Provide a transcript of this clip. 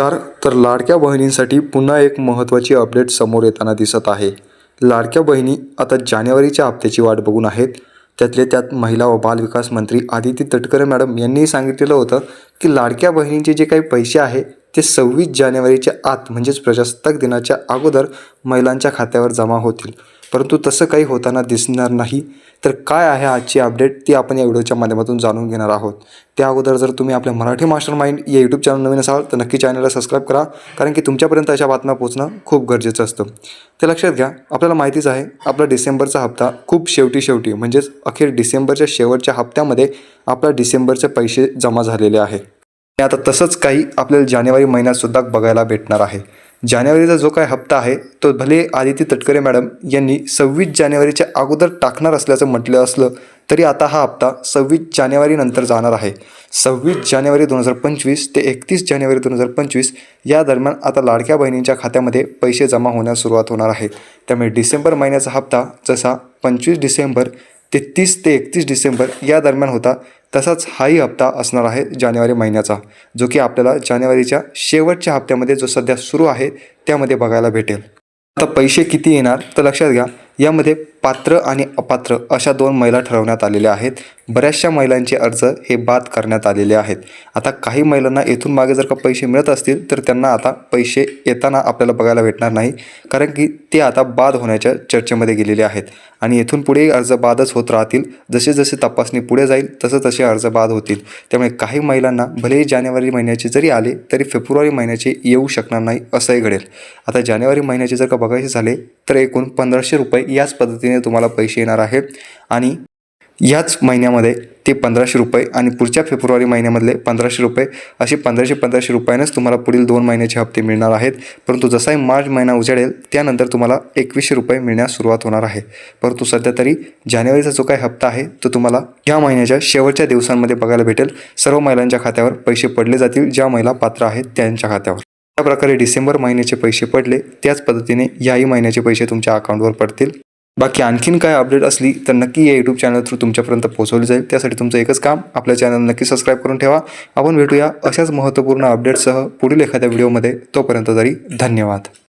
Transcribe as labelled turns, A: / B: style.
A: नमस्कार. तर लाडक्या बहिणींसाठी पुन्हा एक महत्त्वाची अपडेट समोर येताना दिसत आहे. लाडक्या बहिणी आता जानेवारीच्या हप्त्याची वाट बघून आहेत. त्यातले त्यात महिला व बालविकास मंत्री आदिती तटकरे मॅडम यांनी सांगितलेलं होतं की लाडक्या बहिणींचे जे काही पैसे आहे ते सव्वीस जानेवारीच्या आत म्हणजेच प्रजासत्ताक दिनाच्या अगोदर महिलांच्या खात्यावर जमा होतील. परंतु तसं काही होताना दिसणार नाही. तर काय आहे आजची अपडेट? ती आपण या व्हिडिओच्या माध्यमातून जाणून घेणार आहोत. त्या अगोदर जर तुम्ही आपल्या मराठी मास्टर माइंड या यूट्यूब चॅनल नवीन असाल तर नक्की चॅनलला सबस्क्राईब करा. कारण की तुमच्यापर्यंत अशा बातम्या पोहोचणं खूप गरजेचं असतं. ते लक्षात घ्या आपल्याला माहितीच आहे आपला डिसेंबरचा हप्ता खूप शेवटी शेवटी म्हणजेच अखेर डिसेंबरच्या शेवटच्या हप्त्यामध्ये आपला डिसेंबरचे पैसे जमा झालेले आहे. आता तसंच काही आपल्याला जानेवारी महिन्यातसुद्धा बघायला भेटणार आहे. जानेवारीचा जो काही हप्ता आहे तो भले आदिती तटकरे मॅडम यांनी सव्वीस जानेवारीच्या अगोदर टाकणार असल्याचं म्हटलं असलं तरी आता हा हप्ता सव्वीस जानेवारीनंतर जाणार आहे. सव्वीस जानेवारी दोन हजार पंचवीस ते एकतीस जानेवारी दोन हजार पंचवीस या दरम्यान आता लाडक्या बहिणींच्या खात्यामध्ये पैसे जमा होण्यास सुरुवात होणार आहे. त्यामुळे डिसेंबर महिन्याचा हप्ता जसा पंचवीस डिसेंबर ते तीस ते एकतीस डिसेंबर या दरम्यान होता तसाच हाही हप्ता असणार आहे जानेवारी महिन्याचा जो की आपल्याला जानेवारीच्या शेवटच्या हप्त्यामध्ये जो सध्या सुरू आहे त्यामध्ये बघायला भेटेल. आता पैसे किती येणार तर लक्षात घ्या यामध्ये पात्र आणि अपात्र अशा दोन महिला ठरवण्यात आलेल्या आहेत. बऱ्याचशा महिलांचे अर्ज हे बाद करण्यात आलेले आहेत. आता काही महिलांना येथून मागे जर का पैसे मिळत असतील तर त्यांना आता पैसे येताना आपल्याला बघायला भेटणार नाही कारण की ते आता बाद होण्याच्या चर्चेमध्ये गेलेले आहेत. आणि येथून पुढे अर्ज बादच होत राहतील. जसे जसे तपासणी पुढे जाईल तसं तसे अर्ज बाद होतील. त्यामुळे काही महिलांना भलेही जानेवारी महिन्याचे जरी आले तरी फेब्रुवारी महिन्याचे येऊ शकणार नाही असंही घडेल. आता जानेवारी महिन्याचे जर का बघायचे झाले तर एकूण पंधराशे रुपये याच पद्धतीने तुम्हाला पैसे येणार आहेत. आणि याच महिन्यामध्ये ते पंधराशे रुपये आणि पुढच्या फेब्रुवारी महिन्यामधले पंधराशे रुपये असे पंधराशे पंधराशे रुपयानेच तुम्हाला पुढील दोन महिन्याचे हप्ते मिळणार आहेत. परंतु जसाही मार्च महिना उजाडेल त्यानंतर तुम्हाला एकवीसशे रुपये मिळण्यास सुरुवात होणार आहे. परंतु सध्या तरी जानेवारीचा जो काही हप्ता आहे तो तुम्हाला या महिन्याच्या शेवटच्या दिवसांमध्ये बघायला भेटेल. सर्व महिलांच्या खात्यावर पैसे पडले जातील ज्या महिला पात्र आहेत त्यांच्या खात्यावर. त्या प्रकारे डिसेंबर महिन्याचे पैसे पडले त्याच पद्धतीने याही महिन्याचे पैसे तुमच्या अकाउंटवर पडतील. बाकी आणखीन काय अपडेट असली तर नक्की या यूट्यूब चॅनल थ्रू तुमच्यापर्यंत पोहोचवली जाईल. त्यासाठी तुमचं एकच काम आपल्या चॅनल नक्की सबस्क्राईब करून ठेवा. आपण भेटूया अशाच महत्त्वपूर्ण अपडेटसह पुढील एखाद्या व्हिडिओमध्ये तोपर्यंत तरी धन्यवाद.